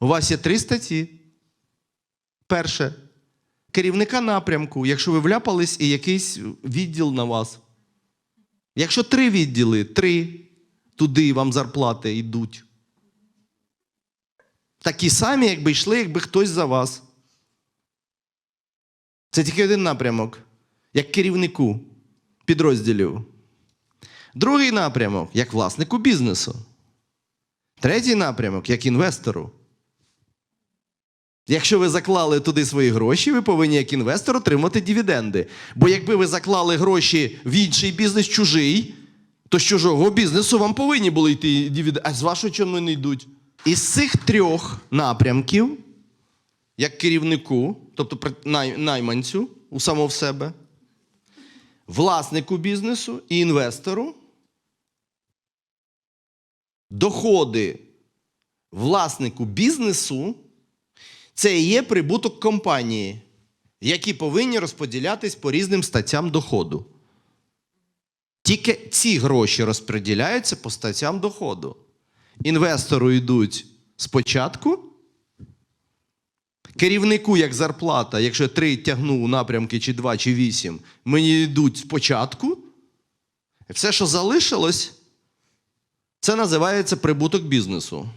У вас є три статті. Перше. Керівника напрямку, якщо ви вляпались і якийсь відділ на вас. Якщо три відділи, три, туди вам зарплати йдуть. Такі самі, якби йшли, якби хтось за вас. Це тільки один напрямок, як керівнику підрозділів. Другий напрямок як власнику бізнесу. Третій напрямок як інвестору. Якщо ви заклали туди свої гроші, ви повинні як інвестор отримати дивіденди. Бо якби ви заклали гроші в інший бізнес чужий, то з чужого бізнесу вам повинні були йти дивіденди. А з вашого чому не йдуть? Із цих трьох напрямків, як керівнику, тобто найманцю у само в себе, власнику бізнесу і інвестору, доходи власнику бізнесу це і є прибуток компанії, які повинні розподілятись по різним статтям доходу. Тільки ці гроші розподіляються по статтям доходу. Інвестору йдуть спочатку. Керівнику як зарплата, якщо три тягну напрямки, чи два, чи вісім, мені йдуть спочатку. Все, що залишилось, це називається прибуток бізнесу.